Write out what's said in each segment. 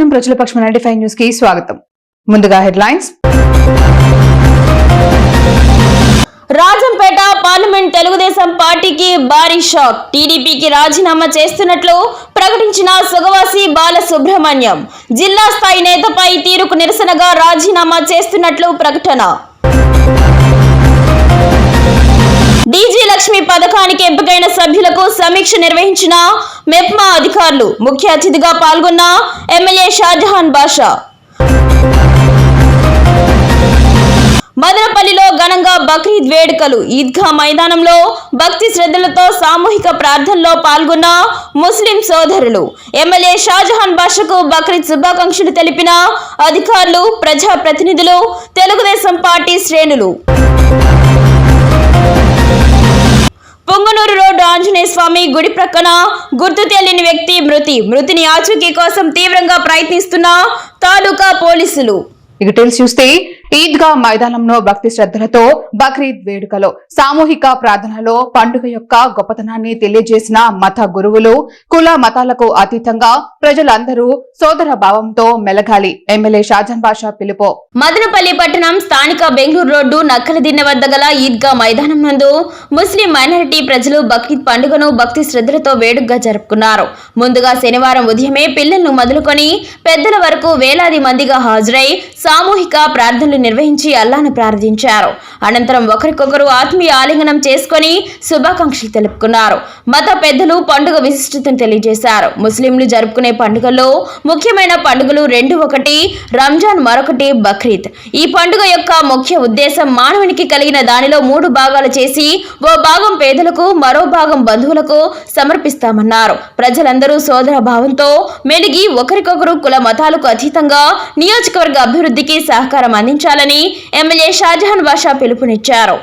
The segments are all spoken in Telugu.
రాజనం ప్రజల పక్షం నైన్టీ ఫైవ్ న్యూస్కి స్వాగతం. ముందుగా హెడ్లైన్స్. రాజంపేట పార్లమెంట్ తెలుగుదేశం పార్టీకి భారీ షాక్. టీడీపీకి రాజీనామా చేస్తున్నట్లు ప్రకటించిన సుగవాసి బాలసుబ్రహ్మణ్యం. జిల్లా స్థాయి నేతపై తీరుకు నిరసనగా రాజీనామా చేస్తున్నట్లు ప్రకటన. డీజీ లక్ష్మి పథకానికి ఎంపికైన సభ్యులకు సమీక్ష నిర్వహించిన మెప్మా అధికారులు ముఖ్య అతిథిగా పాల్గొన్న ఎమ్మెల్యే షాజహాన్ బాషా. మదనపల్లిలో ఘనంగా బక్రీద్ వేడుకలు. ఈద్గా మైదానంలో భక్తి శ్రద్ధలతో సామూహిక ప్రార్థనలో పాల్గొన్న ముస్లిం సోదరులు. ఎమ్మెల్యే షాజహాన్ బాషకు బక్రీద్ శుభాకాంక్షలు తెలిపిన అధికారులు ప్రజా ప్రతినిధులు తెలుగుదేశం పార్టీ శ్రేణులు. పొంగనూరు రోడ్డు ఆంజనేయ స్వామి గుడి ప్రక్కన గుర్తు తెలియని వ్యక్తి మృతి. మృతిని ఆచూకీ కోసం తీవ్రంగా ప్రయత్నిస్తున్న తాలూకా పోలీసులు. ఇక తెలిసి చూస్తే ఈద్గా మైదానంలో భక్తి శ్రద్ధలతో బక్రీద్ వేడుకలో సామూహిక ప్రార్థనలో పండుగ యొక్క గొప్పతనాన్ని తెలియజేసిన మత గురువులు కుల మతాలకు అతీతంగా ప్రజలందరూ సోదర భావంతో మెలగాలి. ఎమ్మెల్యే షాజాన్ బాషా పిలుపు. మదనపల్లి పట్టణం స్థానిక బెంగళూరు రోడ్డు నక్కలదిన్నె వద్ద గల ఈద్గా మైదానం నందు ముస్లిం మైనారిటీ ప్రజలు బక్రీద్ పండుగను భక్తి శ్రద్ధలతో వేడుకగా జరుపుకున్నారు. ముందుగా శనివారం ఉదయమే పిల్లలను మొదలుకొని పెద్దల వరకు వేలాది మందిగా హాజరై సామూహిక ప్రార్థనలు నిర్వహించి అల్లాను ప్రార్థించారు. అనంతరం ఒకరికొకరు ఆత్మీయ ఆలింగనం చేసుకొని శుభాకాంక్షలు తెలుపుకున్నారు. మత పెద్దలు పండుగ విశిష్టతను తెలియజేశారు. ముస్లింలు జరుపుకునే పండుగల్లో ముఖ్యమైన పండుగలు రెండు ఒకటి రంజాన్ మరొకటి బక్రీద్. ఈ పండుగ యొక్క ముఖ్య ఉద్దేశం మానవునికి కలిగిన దానిలో మూడు భాగాలు చేసి ఓ భాగం పేదలకు మరో భాగం బంధువులకు సమర్పిస్తామన్నారు. ప్రజలందరూ సోదర భావంతో మెలిగి ఒకరికొకరు కుల మతాలకు అతీతంగా నియోజకవర్గ అభివృద్ధికి సహకారం అందించారు నిర్వహించాలని ఎమ్మెల్యే షాజహాన్ బాషా పిలుపునిచ్చారు.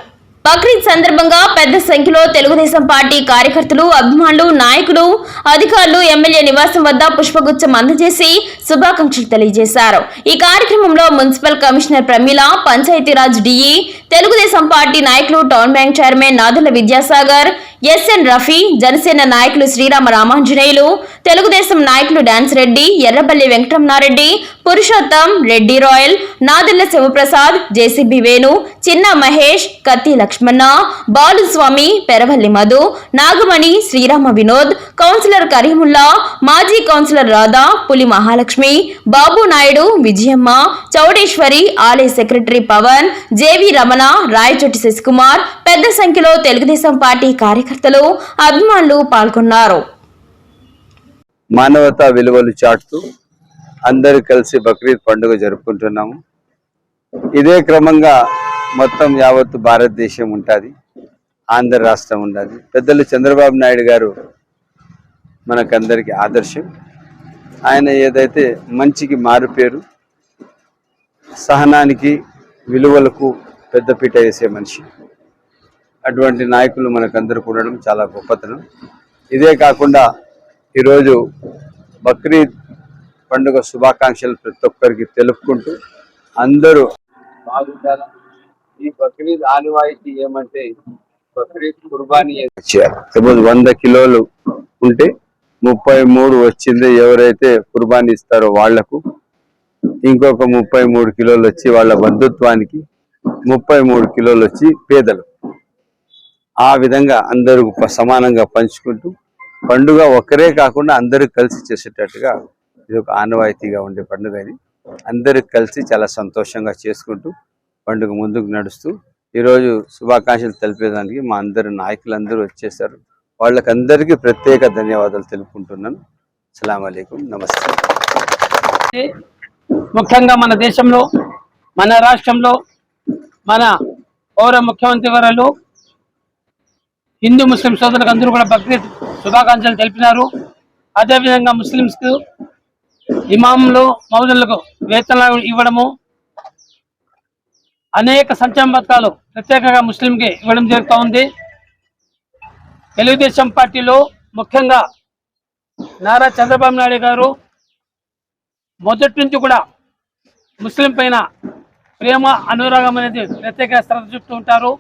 బక్రీద్ సందర్భంగా పెద్ద సంఖ్యలో తెలుగుదేశం పార్టీ కార్యకర్తలు అభిమానులు నాయకులు అధికారులు ఎమ్మెల్యే నివాసం వద్ద పుష్పగుచ్చం అందజేసి శుభాకాంక్షలు తెలియజేశారు. ఈ కార్యక్రమంలో municipal commissioner Pramila Panchayatiraj DE Telugu Desam party నాయకులు town bank chairman Nadula Vidyasagar S N Rafi Janasena నాయకులు శ్రీరామ రామాంజనేయులు తెలుగుదేశం నాయకులు డాన్స్ రెడ్డి ఎర్రపల్లి వెంకటరమణారెడ్డి పురుషోత్తం రెడ్డి రాయల్ నాదెల్ల శివప్రసాద్ జేసీబీ వేణు చిన్న మహేష్ కత్తి లక్ష్మి లక్ష్మణ బాలుస్వామి పెరవల్లి మధు నాగమణి శ్రీరామ వినోద్ కౌన్సిలర్ కరీముల్లా మాజీ కౌన్సిలర్ రాధా పులి మహాలక్ష్మి బాబు నాయుడు విజయమ్మ చౌడేశ్వరి ఆలయ secretary Pavan J V Ramana Rayachoti Sasikumar పెద్ద సంఖ్యలో తెలుగుదేశం పార్టీ కార్యకర్తలు అభిమానులు పాల్గొన్నారు. మానవతా విలువలు చాటుతూ అందరూ కలిసి బక్రీద్ పండుగ జరుపుకుంటున్నాము. ఇదే క్రమంగా మొత్తం యావత్తు భారతదేశం ఉంటుంది ఆంధ్ర రాష్ట్రం ఉన్నది పెద్దలు చంద్రబాబు నాయుడు గారు మనకందరికీ ఆదర్శం. ఆయన ఏదైతే మంచికి మారుపేరు సహనానికి విలువలకు పెద్దపీట వేసే మనిషి. అటువంటి నాయకులు మనకందరూ ఉండడం చాలా గొప్పతనం. ఇదే కాకుండా ఈరోజు బక్రీద్ పండుగ శుభాకాంక్షలు ప్రతి ఒక్కరికి తెలుపుకుంటూ అందరూ బాగుండాలని ఈ బక్రీద్ ఆనవాయితీ ఏమంటే బక్రీద్ కుర్బానీ సపోజ్ వంద కిలోలు ఉంటే ముప్పై మూడు వచ్చింది ఎవరైతే కుర్బానీ ఇస్తారో వాళ్ళకు ఇంకొక ముప్పై మూడు కిలోలు వచ్చి వాళ్ళ బంధుత్వానికి ముప్పై మూడు కిలోలు వచ్చి పేదలు. ఆ విధంగా అందరూ సమానంగా పంచుకుంటూ పండుగ ఒక్కరే కాకుండా అందరూ కలిసి చేసేటట్టుగా ఇది ఒక ఆనవాయితీగా ఉండే పండుగ ఇది. అందరూ కలిసి చాలా సంతోషంగా చేసుకుంటూ పండుగ ముందుకు నడుస్తూ ఈరోజు శుభాకాంక్షలు తెలిపేదానికి మా అందరి నాయకులందరూ వచ్చేసారు వాళ్ళకందరికీ ప్రత్యేక ధన్యవాదాలు తెలుపుకుంటున్నాను. అస్సలం అయికం నమస్తే. ముఖ్యంగా మన దేశంలో మన రాష్ట్రంలో మన పౌర ముఖ్యమంత్రి వరలు హిందూ ముస్లిం సోదరులకు అందరూ కూడా బక్రీద్ శుభాకాంక్షలు తెలిపినారు. అదేవిధంగా ముస్లింస్కు ఇమాములు మౌజులకు వేతనాలు ఇవ్వడము అనేక సంక్షేమ పథకాలు ప్రత్యేకంగా ముస్లింకి ఇవ్వడం జరుగుతూ ఉంది. తెలుగుదేశం పార్టీలో ముఖ్యంగా నారా చంద్రబాబు నాయుడు గారు మొదటి నుంచి కూడా ముస్లిం పైన ప్రేమ అనురాగం అనేది ప్రత్యేక శ్రద్ధ చూపుతూ ఉంటారు.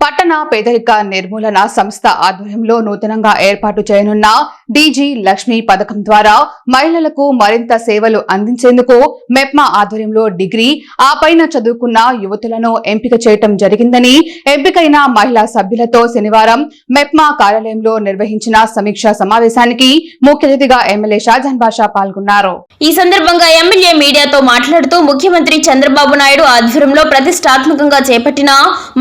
పట్టణ పేదరిక నిర్మూలన సంస్థ ఆధ్వర్యంలో నూతనంగా ఏర్పాటు చేయనున్న డీజీ లక్ష్మి పథకం ద్వారా మహిళలకు మరింత సేవలు అందించేందుకు మెప్మా ఆధ్వర్యంలో డిగ్రీ ఆ పైన చదువుకున్న యువతులను ఎంపిక చేయటం జరిగిందని ఎంపికైన మహిళా సభ్యులతో శనివారం మెప్మా కార్యాలయంలో నిర్వహించిన సమీక్షా సమావేశానికి ముఖ్య అతిథిగా ఎమ్మెల్యే షాజాన్ బాషా పాల్గొన్నారు. ఈ సందర్భంగా ఎమ్మెల్యే మీడియాతో మాట్లాడుతూ ముఖ్యమంత్రి చంద్రబాబు నాయుడు ఆధ్వర్యంలో ప్రతిష్టాత్మకంగా చేపట్టిన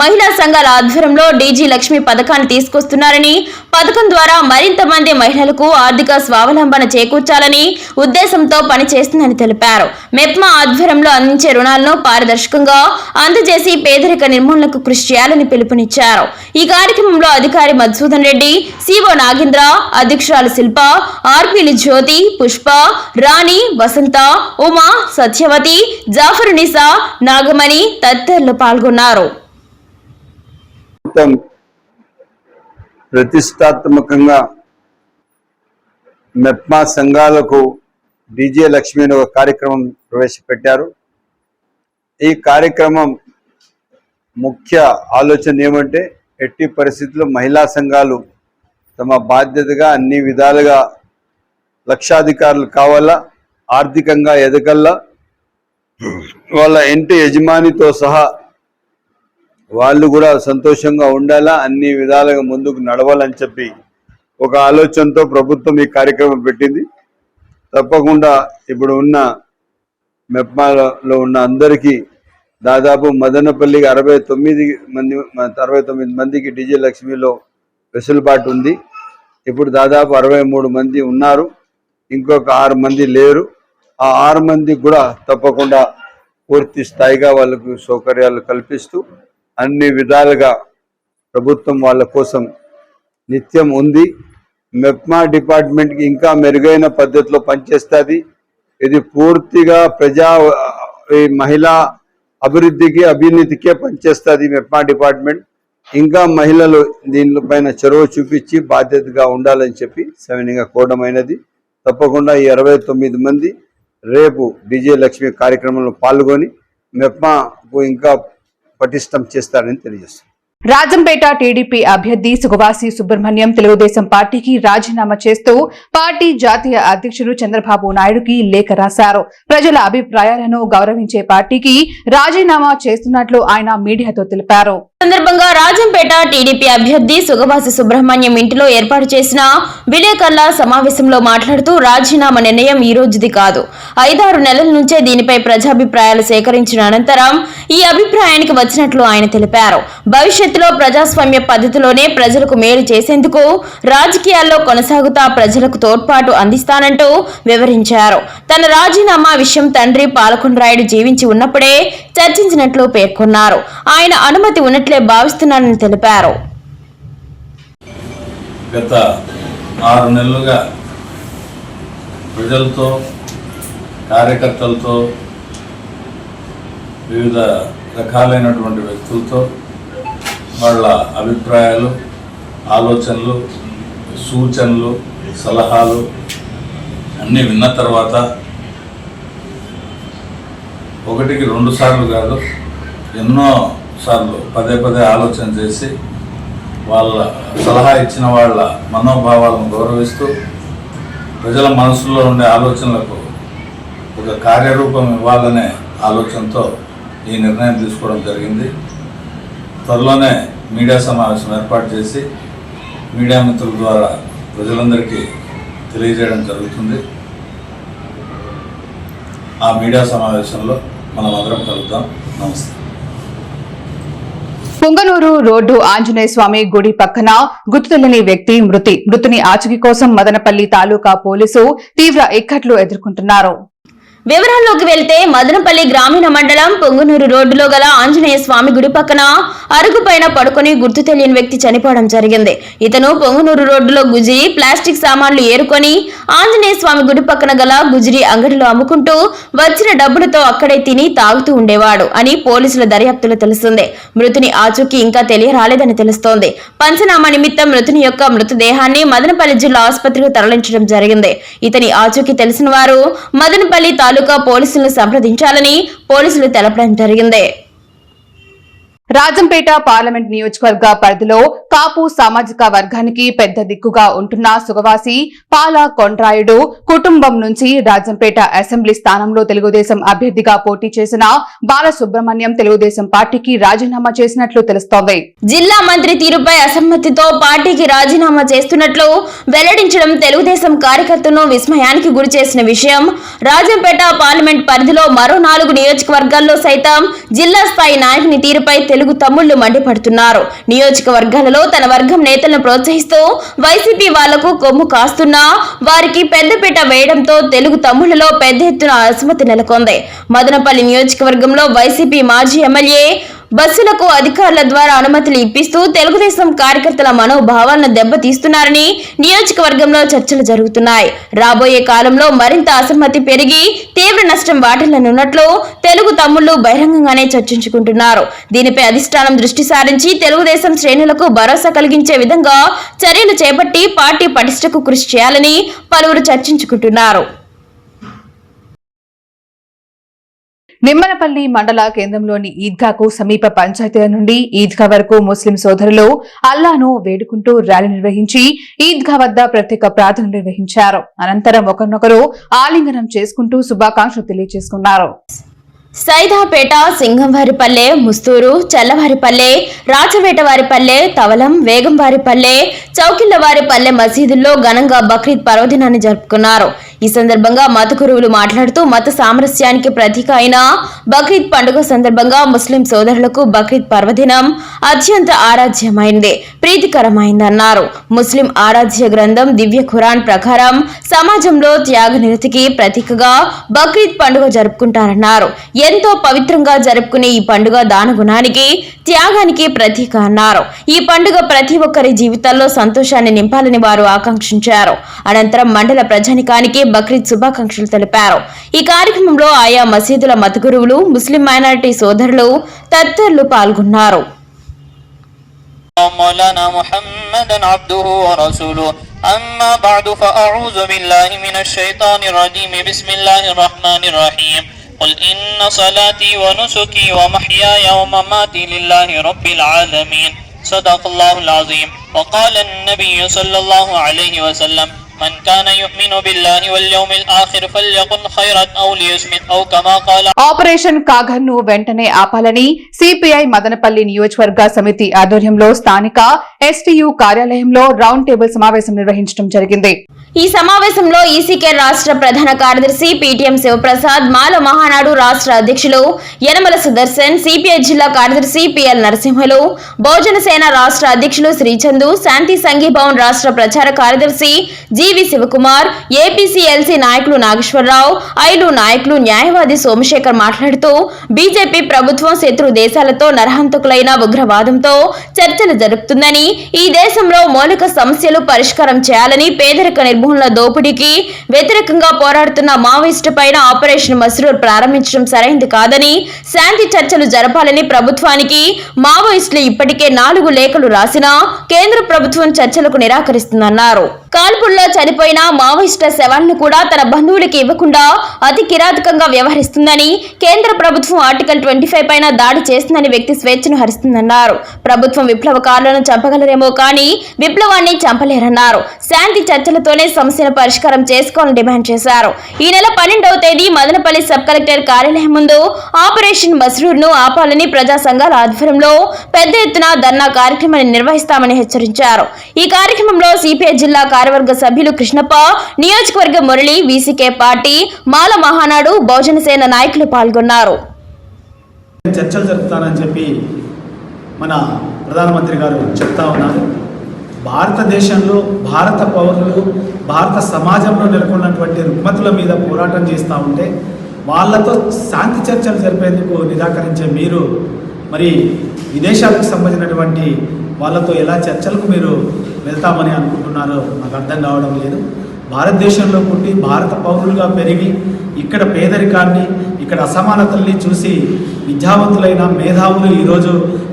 మహిళా సంఘాల ఆధ్వర్యంలో డీజీ లక్ష్మి పథకాన్ని తీసుకొస్తున్నారని పథకం ద్వారా మరింత మంది మహిళలకు ఆర్థిక స్వావలంబన చేకూర్చాలని ఉద్దేశంతో పనిచేస్తుందని తెలిపారు. మెప్మా ఆధ్వర్యంలో అందించే రుణాలను పారదర్శకంగా అందజేసి పేదరిక నిర్మూలనకు కృషి చేయాలని పిలుపునిచ్చారు. ఈ కార్యక్రమంలో అధికారి మధుసూదన్ రెడ్డి సిఓ నాగేంద్ర అధ్యక్షురాలు శిల్ప ఆర్పీలు జ్యోతి పుష్ప రాణి వసంత ఉమా సత్యవతి జాఫర్ నిసా నాగమణి తదితరులు పాల్గొన్నారు. ప్రభుత్వం ప్రతిష్టాత్మకంగా మెప్మా సంఘాలకు డీజే లక్ష్మి అనే ఒక కార్యక్రమం ప్రవేశపెట్టారు. ఈ కార్యక్రమం ముఖ్య ఆలోచన ఏమంటే ఎట్టి పరిస్థితుల్లో మహిళా సంఘాలు తమ బాధ్యతగా అన్ని విధాలుగా లక్షాధికారులు కావాలా ఆర్థికంగా ఎదగల్లా వాళ్ళ ఇంటి యజమానితో సహా వాళ్ళు కూడా సంతోషంగా ఉండాలా? అన్ని విధాలుగా ముందుకు నడవాలని చెప్పి ఒక ఆలోచనతో ప్రభుత్వం ఈ కార్యక్రమం పెట్టింది. తప్పకుండా ఇప్పుడు ఉన్న మెప్మాలో ఉన్న అందరికీ దాదాపు మదనపల్లికి అరవై తొమ్మిది మంది అరవై తొమ్మిది మందికి డిజే లక్ష్మిలో వెసులుబాటు ఉంది. ఇప్పుడు దాదాపు అరవై మూడు మంది ఉన్నారు. ఇంకొక ఆరు మంది లేరు. ఆ ఆరు మందికి కూడా తప్పకుండా పూర్తి స్థాయిగా వాళ్ళకు సౌకర్యాలు కల్పిస్తూ అన్ని విధాలుగా ప్రభుత్వం వాళ్ళ కోసం నిత్యం ఉంది. మెప్మా డిపార్ట్మెంట్కి ఇంకా మెరుగైన పద్ధతిలో పనిచేస్తుంది. ఇది పూర్తిగా ప్రజా ఈ మహిళా అభివృద్ధికి అభ్యున్నతికే పనిచేస్తుంది మెప్మా డిపార్ట్మెంట్. ఇంకా మహిళలు దీనిపైన చొరవ చూపించి బాధ్యతగా ఉండాలని చెప్పి సవినీయంగా కోరడమైనది. తప్పకుండా ఈ అరవై తొమ్మిది మంది రేపు డిజే లక్ష్మి కార్యక్రమంలో పాల్గొని మెప్మాకు ఇంకా పటిష్టం చేస్తారని తెలియజేస్తుంది. రాజంపేట టీడీపీ అభ్యర్థి సుగవాసి సుబ్రహ్మణ్యం తెలుగుదేశం పార్టీకి రాజీనామా చేస్తూ పార్టీ జాతీయ అధ్యక్షుడు చంద్రబాబు నాయుడుకి లేఖ రాశారు. ప్రజల అభిప్రాయాలను గౌరవించే పార్టీకి రాజీనామా చేస్తున్నట్లు ఆయన మీడియాతో తెలిపారు. సందర్భంగా రాజంపేట టీడీపీ అభ్యర్థి సుగవాసి సుబ్రహ్మణ్యం ఇంటిలో ఏర్పాటు చేసిన విలేకరుల సమావేశంలో మాట్లాడుతూ రాజీనామా నిర్ణయం ఈ రోజుది కాదు. ఐదారు నెలల నుంచే దీనిపై ప్రజాభిప్రాయాలు సేకరించిన అనంతరం ఈ అభిప్రాయానికి వచ్చినట్లు ఆయన తెలిపారు. భవిష్యత్తులో ప్రజాస్వామ్య పద్ధతిలోనే ప్రజలకు మేలు చేసేందుకు రాజకీయాల్లో కొనసాగుతా ప్రజలకు తోడ్పాటు అందిస్తానంటూ వివరించారు. తన రాజీనామా విషయం తండ్రి పాలకొండరాయుడు జీవించి ఉన్నప్పుడే చర్చించినట్లు పేర్కొన్నారు. ఆయన అనుమతి ఉన్నట్లే భావిస్తున్నానని తెలిపారు. గత ఆరు నెలలుగా ప్రజలతో కార్యకర్తలతో వివిధ రకాలైనటువంటి వ్యక్తులతో వాళ్ళ అభిప్రాయాలు ఆలోచనలు సూచనలు సలహాలు అన్నీ విన్న తర్వాత ఒకటికి రెండు సార్లు కాదు ఎన్నో సార్లు పదే పదే ఆలోచన చేసి వాళ్ళ సలహా ఇచ్చిన వాళ్ళ మనోభావాలను గౌరవిస్తూ ప్రజల మనసులో ఉండే ఆలోచనలకు ఒక కార్యరూపం ఇవ్వాలనే ఆలోచనతో ఈ నిర్ణయం తీసుకోవడం జరిగింది. త్వరలోనే మీడియా సమావేశం ఏర్పాటు చేసి మీడియా మిత్రుల ద్వారా ప్రజలందరికీ తెలియజేయడం జరుగుతుంది. ఆ మీడియా సమావేశంలో మనం అందరం కలుద్దాం. నమస్తే. పుంగనూరు రోడ్డు ఆంజనేయ స్వామి గుడి పక్కన గుర్తు తెలియని వ్యక్తి మృతి. మృతుని ఆచూకీ కోసం మదనపల్లి తాలూకా పోలీసు తీవ్ర ఇక్కట్లు ఎదుర్కొంటున్నారు. వివరాల్లోకి వెళ్తే మదనపల్లి గ్రామీణ మండలం పొంగునూరు రోడ్డులో గల ఆంజనేయ స్వామి గుడి పక్కన అరుగు పైన పడుకొని గుర్తు తెలియని వ్యక్తి చనిపోవడం జరిగింది. ఇతను పొంగునూరు రోడ్డులో గుజిరి ప్లాస్టిక్ సామాన్లు ఏరుకొని ఆంజనేయ స్వామి గుడి పక్కన గల గుజిరి అంగడిలో అమ్ముకుంటూ వచ్చిన డబ్బులతో అక్కడే తిని తాగుతూ ఉండేవాడు అని పోలీసుల దర్యాప్తులో తెలుస్తుంది మృతుని ఆచూకీ ఇంకా తెలియరాలేదని తెలుస్తోంది. పంచనామా నిమిత్తం మృతుని యొక్క మృతదేహాన్ని మదనపల్లి జిల్లా ఆసుపత్రికి తరలించడం జరిగింది. ఇతని ఆచూకీ తెలిసిన వారు మదనపల్లి తాలూకా పోలీసులను సంప్రదించాలని పోలీసులు తెలపడం జరిగింది. రాజంపేట పార్లమెంట్ నియోజకవర్గ పరిధిలో కాపు సామాజిక వర్గానికి పెద్ద దిక్కుగా ఉంటున్న సుగవాసి పాల కొండ్రాయుడు కుటుంబం నుంచి రాజంపేట అసెంబ్లీ స్థానంలో తెలుగుదేశం అభ్యర్థిగా పోటీ చేసిన బాలసుబ్రహ్మణ్యం తెలుగుదేశం పార్టీకి రాజీనామా చేసినట్లు తెలుస్తోంది. జిల్లా మంత్రి తీరుపై అసమ్మతితో పార్టీకి రాజీనామా చేస్తున్నట్లు వెల్లడించడం తెలుగుదేశం కార్యకర్తను విస్మయానికి గురి చేసిన విషయం. రాజంపేట పార్లమెంట్ పరిధిలో మరో నాలుగు నియోజకవర్గాల్లో సైతం జిల్లా స్థాయి నాయకుని తీరుపై తెలుగు తమ్ముళ్ళు మండిపడుతున్నారు. నియోజకవర్గాలలో తన వర్గం నేతలను ప్రోత్సహిస్తూ వైసీపీ వాళ్ళకు కొమ్ము కాస్తున్నా వారికి పెద్దపీట వేయడంతో తెలుగు తమ్ముళ్ళలో పెద్ద ఎత్తున అసమతి నెలకొంది. మదనపల్లి నియోజకవర్గంలో వైసీపీ మాజీ ఎమ్మెల్యే బస్సులకు అధికారుల ద్వారా అనుమతులు ఇప్పిస్తూ తెలుగుదేశం కార్యకర్తల మనోభావాలను దెబ్బతీస్తున్నారని నియోజకవర్గంలో చర్చలు జరుగుతున్నాయి. రాబోయే కాలంలో మరింత అసమ్మతి పెరిగి తీవ్ర నష్టం వాటిల్లనున్నట్లు తెలుగు తమ్ముళ్ళు బహిరంగంగానే చర్చించుకుంటున్నారు. దీనిపై అధిష్టానం దృష్టి సారించి తెలుగుదేశం శ్రేణులకు భరోసా కలిగించే విధంగా చర్యలు చేపట్టి పార్టీ పటిష్టకు కృషి చేయాలని పలువురు చర్చించుకుంటున్నారు. నిమ్మలపల్లి మండల కేంద్రంలోని ఈద్గాకు సమీప పంచాయతీల నుండి ఈద్గా వరకు ముస్లిం సోదరులు అల్లాను వేడుకుంటూ ర్యాలీ నిర్వహించి ఈద్గా వద్ద ప్రత్యేక ప్రార్థన నిర్వహించారు. అనంతరం ఒకరినొకరు ఆలింగనం చేసుకుంటూ శుభాకాంక్షలు తెలియజేసుకున్నారు. సైదాపేట సింగంవారిపల్లె ముస్తూరు చల్లవారిపల్లె రాచవేటవారిపల్లె తవలం వేగంవారిపల్లె చౌకిళ్ళవారిపల్లె మసీదుల్లో ఘనంగా బక్రీద్ పర్వదినాన్ని జరుపుకున్నారు. ఈ సందర్భంగా మత గురువులు మాట్లాడుతూ మత సామరస్యానికి ప్రతీక అయిన బక్రీద్ పండుగ సందర్భంగా ముస్లిం సోదరులకు బక్రీద్ పర్వదినం అత్యంత ఆరాధ్యమైంది ప్రీతికరమైందన్నారు. ముస్లిం ఆరాధ్య గ్రంథం దివ్య ఖురాన్ ప్రకారం సమాజంలో త్యాగ నిరతికి ప్రతీకగా బక్రీద్ పండుగ జరుపుకుంటారన్నారు. ఎంతో పవిత్రంగా జరుపుకునే ఈ పండుగ దాన గుణానికి త్యాగానికి ప్రతీక అన్నారు. ఈ పండుగ ప్రతి ఒక్కరి జీవితాల్లో సంతోషాన్ని నింపాలని వారు ఆకాంక్షించారు. అనంతరం మండల ప్రజానికానికి బక్రీద్ శుభాకాంక్షలు తెలిపారు ఈ కార్యక్రమంలో ఆయా మసీదుల మత గురువులు ముస్లిం మైనారిటీ సోదరులు తదితరులు పాల్గొన్నారు مولانا محمدا عبده ورسوله أما بعد فأعوذ بالله من الشيطان الرجيم بسم الله الرحمن الرحيم قل إن صلاتي ونسكي ومحياي ومماتي لله رب العالمين صدق الله العظيم وقال النبي صلى الله عليه وسلم من كان يؤمن بالله واليوم الآخر فليقل خيرا أو ليصمت أو كما قال ఆపరేషన్ కాఘర్ ను వెంటనే ఆపాలని సిపిఐ మదనపల్లి నియోజకవర్గ సమితి ఆధ్వర్యంలో స్థానిక ఎస్టీయూ కార్యాలయంలో రౌండ్ టేబుల్ సమావేశం నిర్వహించడం జరిగింది ఈ సమావేశంలో ఈసీకే రాష్ట్ర ప్రధాన కార్యదర్శి పీటీఎం శివప్రసాద్ మాల మహానాడు రాష్ట్ర అధ్యక్షులు యనమల సుదర్శన్ సిపిఐ జిల్లా కార్యదర్శి పిఎల్ నరసింహలు బహుజన సేన రాష్ట్ర అధ్యక్షులు శ్రీచందు శాంతి సంఘీభవన్ రాష్ట్ర ప్రచార కార్యదర్శి డివి శివకుమార్ ఏపీసీఎల్సీ నాయకులు నాగేశ్వరరావు ఐలు నాయకులు న్యాయవాది సోమశేఖర్ మాట్లాడుతూ బీజేపీ ప్రభుత్వం శత్రు దేశాలతో నరహంతకులైన ఉగ్రవాదంతో చర్చలు జరుపుతుందని ఈ దేశంలో మౌలిక సమస్యలు పరిష్కారం చేయాలని పేదరిక నిర్మూలన దోపిడీకి వ్యతిరేకంగా పోరాడుతున్న మావోయిస్టు పైన ఆపరేషన్ మస్రూర్ ప్రారంభించడం సరైంది కాదని శాంతి చర్చలు జరపాలని ప్రభుత్వానికి మావోయిస్టులు ఇప్పటికే నాలుగు లేఖలు రాసినా కేంద్ర ప్రభుత్వం చర్చలకు నిరాకరిస్తుందన్నారు. కాల్పుల్లో చనిపోయిన మావోయిస్టుల శవాలను కూడా తన బంధువులకి ఇవ్వకుండా అతి కిరాతకంగా వ్యవహరిస్తుందని కేంద్ర ప్రభుత్వం ఆర్టికల్ ట్వంటీ ఫైవ్ పైన దాడి చేస్తుందని వ్యక్తి స్వేచ్ఛను హరిస్తుందన్నారు. ప్రభుత్వం విప్లవకారులను చంపగలరేమో కానీ విప్లవాన్ని చంపలేరన్నారు. శాంతి చర్చలతోనే సమస్యను పరిష్కారం చేసుకోవాలని డిమాండ్ చేశారు. ఈ నెల పన్నెండవ తేదీ మదనపల్లి సబ్ కలెక్టర్ కార్యాలయం ముందు ఆపరేషన్ మస్రూర్ను ఆపాలని ప్రజా సంఘాల ఆధ్వర్యంలో పెద్ద ఎత్తున ధర్నా కార్యక్రమాన్ని నిర్వహిస్తామని హెచ్చరించారు. ఈ కార్యక్రమంలో సిపిఐ జిల్లా కార్యవర్గ సభ్యులు కృష్ణప్ప నియోజకవర్గ మురళి వీసీకే పార్టీ మాల మహానాడు బహుజన సేన నాయకులు పాల్గొన్నారు. చర్చలు జరుపుతానని చెప్పి మన ప్రధానమంత్రి గారు చెప్తా ఉన్నారు. భారతదేశంలో భారత పౌరులు భారత సమాజంలో నెలకొన్నటువంటి రుగ్మతుల మీద పోరాటం చేస్తూ ఉంటే వాళ్ళతో శాంతి చర్చలు జరిపేందుకు నిరాకరించే మీరు మరి విదేశాలకు సంబంధించినటువంటి వాళ్ళతో ఎలా చర్చలకు మీరు వెళ్తామని అనుకుంటున్నారో నాకు అర్థం కావడం లేదు. భారతదేశంలో పుట్టి భారత పౌరులుగా పెరిగి ఇక్కడ పేదరికాన్ని ఇక్కడ అసమానతల్ని చూసి విద్యావంతులైన మేధావులు ఈరోజు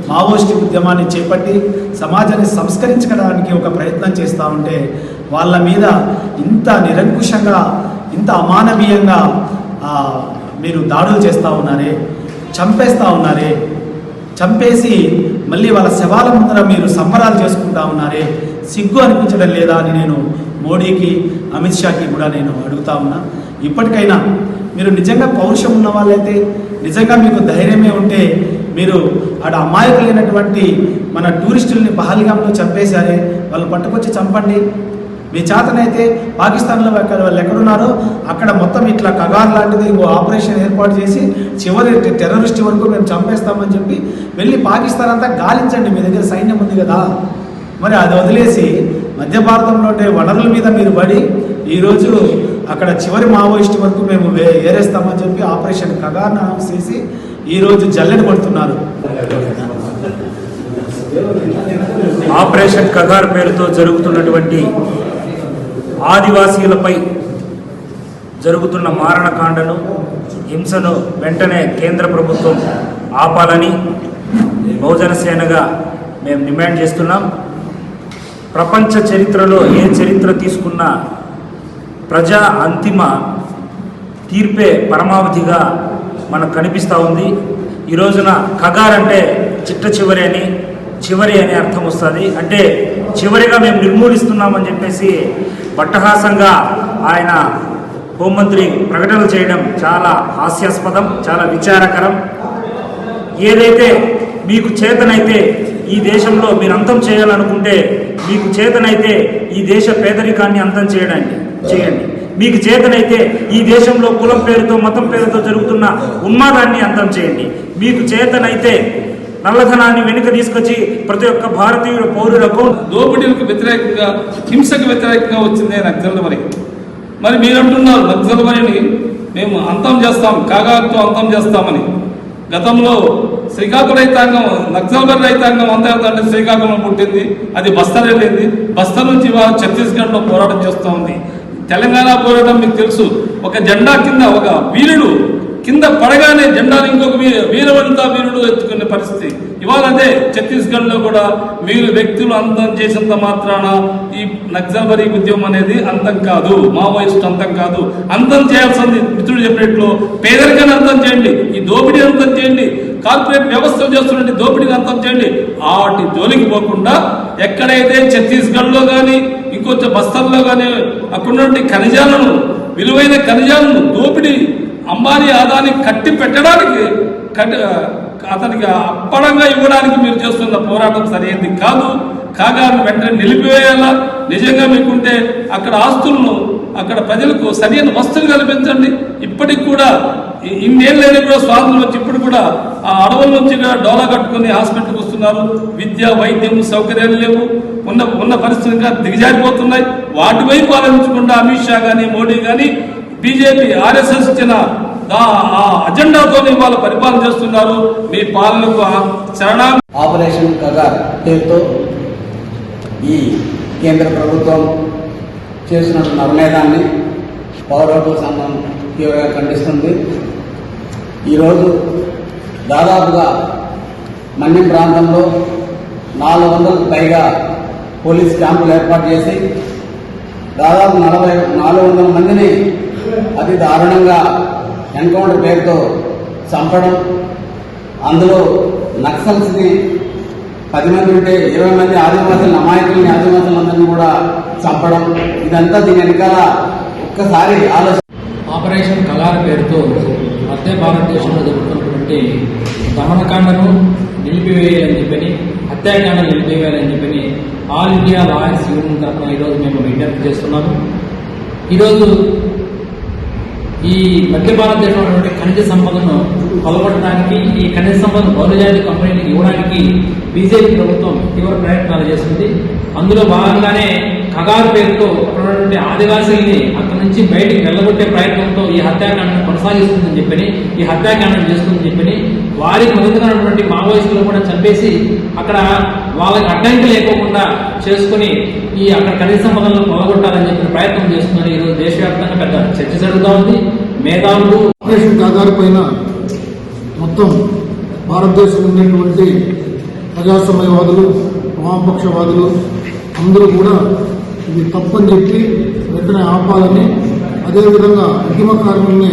మావోయిస్టు ఉద్యమాన్ని చేపట్టి సమాజాన్ని సంస్కరించడానికి ఒక ప్రయత్నం చేస్తూ ఉంటే వాళ్ళ మీద ఇంత నిరంకుశంగా ఇంత అమానవీయంగా మీరు దాడులు చేస్తూ ఉన్నారే చంపేస్తూ ఉన్నారే చంపేసి మళ్ళీ వాళ్ళ శవాల ముందర మీరు సంబరాలు చేసుకుంటా ఉన్నారే సిగ్గు అనిపించడం లేదా అని నేను మోడీకి అమిత్ షాకి కూడా నేను అడుగుతా ఉన్నా. ఇప్పటికైనా మీరు నిజంగా పౌరుషం ఉన్న వాళ్ళైతే నిజంగా మీకు ధైర్యమే ఉంటే మీరు ఆడ అమాయకులైనటువంటి మన టూరిస్టుల్ని పహల్గాంలో చంపేశారే వాళ్ళు పట్టుకొచ్చి చంపండి. మీ చేతనైతే పాకిస్తాన్లో ఎక్కడ వాళ్ళు ఎక్కడున్నారో అక్కడ మొత్తం ఇట్లా కగార్ లాంటిది ఇంకో ఆపరేషన్ ఏర్పాటు చేసి చివరి టెర్రరిస్ట్ వరకు మేము చంపేస్తామని చెప్పి వెళ్ళి పాకిస్తాన్ అంతా గాలించండి మీ దగ్గర సైన్యం ఉంది కదా. మరి అది వదిలేసి మధ్య భారతంలో ఉండే వనరుల మీద మీరు పడి ఈరోజు అక్కడ చివరి మావోయిస్ట్ వరకు మేము ఏరేస్తామని చెప్పి ఆపరేషన్ కగార్ చేసి ఈరోజు జల్లెడ పడుతున్నారు ఆపరేషన్ కగార్ పేరుతో జరుగుతున్నటువంటి ఆదివాసీలపై జరుగుతున్న మారణకాండను హింసను వెంటనే కేంద్ర ప్రభుత్వం ఆపాలని బహుజన సేనగా మేము డిమాండ్ చేస్తున్నాం. ప్రపంచ చరిత్రలో ఏ చరిత్ర తీసుకున్నా ప్రజా అంతిమ తీర్పే పరమావధిగా మనకు కనిపిస్తూ ఉంది. ఈ రోజున కగార్ అంటే చిట్ట చివరి అని చివరి అనే అర్థం వస్తుంది. అంటే చివరిగా మేము నిర్మూలిస్తున్నామని చెప్పేసి బట్టహాసంగా ఆయన హోంమంత్రి ప్రకటనలు చేయడం చాలా హాస్యాస్పదం చాలా విచారకరం. ఏదైతే మీకు చేతనైతే ఈ దేశంలో మీరు అంతం చేయాలనుకుంటే మీకు చేతనైతే ఈ దేశ పేదరికాన్ని అంతం చేయడానికి చేయండి. మీకు చేతనైతే ఈ దేశంలో కులం పేరుతో మతం పేరుతో జరుగుతున్న ఉన్మాదాన్ని అంతం చేయండి. మీకు చేతనైతే నల్లధనాన్ని వెనుక తీసుకొచ్చి ప్రతి ఒక్క భారతీయుల పౌరులకు దోపిడీలకు వ్యతిరేకంగా హింసకు వ్యతిరేకంగా వచ్చిందే నక్సల్ మరి. మరి మీరు అంటున్నారు మరిని మేము అంతం చేస్తాం కాగాతో అంతం చేస్తామని. గతంలో శ్రీకాకుళం రైతాంగం నక్సల్బర్ రైతాంగం అంతా అంటే శ్రీకాకుళం పుట్టింది. అది బస్తర్ వెళ్ళింది బస్తర్ నుంచి ఇవాళ ఛత్తీస్గఢ్లో పోరాటం చేస్తూ ఉంది తెలంగాణ పోరాటం మీకు తెలుసు. ఒక జెండా కింద ఒక వీరుడు కింద పడగానే జెండాను ఇంకొక వీ- వీరవంతా వీరుడు ఎత్తుకునే పరిస్థితి. ఇవాళ అదే ఛత్తీస్గఢ్లో కూడా వీరు వ్యక్తులు అంతం చేసినంత మాత్రాన ఈ నక్సల్బరీ ఉద్యమం అనేది అంతం కాదు. మావోయిస్ట్ అంతం కాదు. అంతం చేయాల్సింది మిత్రుడు చెప్పినట్లు పేదరికాన్ని అంతం చేయండి ఈ దోపిడీ అంతం చేయండి కార్పొరేట్ వ్యవస్థలు చేస్తున్న దోపిడీని అంతం చేయండి. వాటి జోలికి పోకుండా ఎక్కడైతే ఛత్తీస్గఢ్లో కానీ ఇంకొంచెం బస్తర్లో కానీ అక్కడ ఖనిజాలను విలువైన ఖనిజాలను దోపిడీ అంబానీ ఆదాని కట్టి పెట్టడానికి కట్టి అతనికి అప్పడంగా ఇవ్వడానికి మీరు చేస్తున్న పోరాటం సరైనది కాదు. కాగా వెంటనే నిలిపివేయాలా? నిజంగా మీకుంటే అక్కడ ఆస్తులను అక్కడ ప్రజలకు సరైన వస్తువులు కల్పించండి. ఇప్పటికి కూడా ఇ- ఇన్నేళ్ళైనా కూడా స్వాతంత్రం వచ్చి ఇప్పుడు కూడా ఆ అడవుల నుంచి కూడా డోలా కట్టుకుని హాస్పిటల్కి వస్తున్నారు. విద్య వైద్యం సౌకర్యాలు లేవు. ఉన్న ఉన్న పరిస్థితులు ఇంకా దిగజారిపోతున్నాయి. వాటి వైపు ఆలోచించకుండా అమిత్ షా కానీ మోడీ కానీ బీజేపీ ఆర్ఎస్ఎస్ ఇచ్చిన ఆ అజెండాతో ఇవాళ పరిపాలన చేస్తున్నారు. మీ పాలనకు ఆ శరణా ఆపరేషన్ కగార్ పేరుతో ఈ కేంద్ర ప్రభుత్వం చేసిన నిర్ణయాన్ని పౌరత్వ సంఘం తీవ్రంగా ఖండిస్తుంది. ఈరోజు దాదాపుగా మన్యం ప్రాంతంలో నాలుగు వందలకు పైగా పోలీస్ క్యాంపులు ఏర్పాటు చేసి దాదాపు నలభై నాలుగు వందల మందిని అతి దారుణంగా ఎన్కౌంటర్ పేరుతో చంపడం అందులో నక్సల్స్ని పది మంది ఉంటే ఇరవై మంది ఆదివాసులను అమాయకుల్ని ఆదివాసులందరినీ కూడా చంపడం ఇదంతా దీని వెనకాల ఒక్కసారి ఆలోచన ఆపరేషన్ కలార్ పేరుతో మధ్య భారతదేశంలో జరుగుతున్నటువంటి దమనకాండను నిలిపివేయాలని చెప్పని హత్యాకాండను నిలిపివేయాలని చెప్పని ఆల్ ఇండియా లాయర్స్ యూనియన్ తరఫున ఈరోజు మేము విజ్ఞప్తి చేస్తున్నాము. ఈరోజు ఈ మధ్య భారతదేశంలో ఉన్నటువంటి ఖనిజ సంపదను కొలగొట్టడానికి ఈ ఖనిజ సంపద బహుళజాతి కంపెనీలకు ఇవ్వడానికి బీజేపీ ప్రభుత్వం తీవ్ర ప్రయత్నాలు చేస్తుంది. అందులో భాగంగానే కగారు పేరుతో ఉన్నటువంటి ఆదివాసీల్ని అక్కడి నుంచి బయటికి వెళ్ళగొట్టే ప్రయత్నంతో ఈ హత్యాకాండం కొనసాగిస్తుందని చెప్పని ఈ హత్యాకాండం చేస్తుందని చెప్పని వారికి మద్దతుగా ఉన్నటువంటి కూడా చంపేసి అక్కడ వాళ్ళకి అడ్డంకి లేకోకుండా చేసుకుని ఈ అక్కడ ఖనిజ సంపదలను పొలగొట్టాలని చెప్పిన ప్రయత్నం చేస్తున్నారు ఈరోజు దేశవ్యాప్తంగా. జరుగుతూ ఉంది మేధావులు ఆపరేషన్ కాగారు పైన మొత్తం భారతదేశంలో ఉన్నటువంటి ప్రజాస్వామ్యవాదులు వామపక్షవాదులు అందరూ కూడా ఇది తప్పని చెప్పి వెంటనే ఆపాలని అదేవిధంగా ఉద్యమకారుల్ని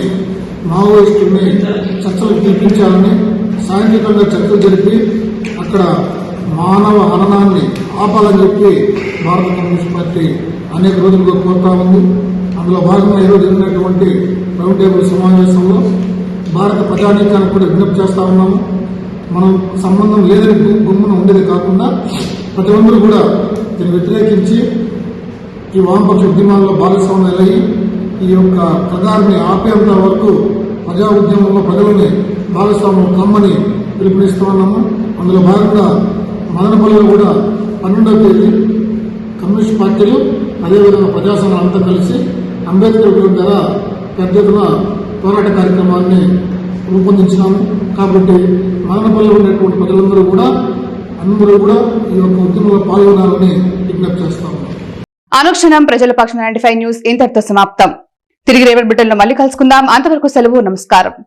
మావోయిస్టుల్ని చర్చలు పిలిపించాలని సాంఘికంగా చర్చలు జరిపి అక్కడ మానవ హననాన్ని ఆపాలని చెప్పి భారత కమ్యూనిస్ట్ పార్టీ అనేక రోజులుగా కోరుతా ఉంది. అందులో భాగంగా ఈరోజు జరిగినటువంటి రౌండ్ టేబుల్ సమావేశంలో భారత ప్రజానీకానికి కూడా విజ్ఞప్తి చేస్తా ఉన్నాము. మనం సంబంధం లేదని గుమ్మన ఉండేది కాకుండా ప్రతి ఒక్కరూ కూడా దీన్ని వ్యతిరేకించి ఈ వామపక్ష ఉద్యమాల్లో భాగస్వామ్యాలయ్యి ఈ యొక్క ప్రధాని ఆపేంత వరకు ప్రజా ఉద్యమంలో ప్రజలని భాగస్వామ్యం కమ్మని పిలుపునిస్తూ ఉన్నాము. అందులో భాగంగా మదనపల్లిలో కూడా పన్నెండవ తేదీ కమ్యూనిస్ట్ పార్టీలు అదేవిధంగా ప్రజాసంఘం అంతా కలిసి అంబేద్కర్ విగ్రహం పెద్ద ఎత్తున పోరాట కార్యక్రమాన్ని రూపొందించినాము. కాబట్టి మదనపల్లిలో ఉన్నటువంటి ప్రజలందరూ కూడా అందరూ కూడా ఈ యొక్క ఉద్యమంలో పాల్గొనాలని విజ్ఞప్తి చేస్తాము. అనుక్షణం ప్రజల పక్షం నైన్టీ ఫైవ్ న్యూస్ ఇంతటితో సమాప్తం. తిరిగి రేపటి బిడ్డల్లో మళ్ళీ కలుసుకుందాం. అంతవరకు సెలవు నమస్కారం.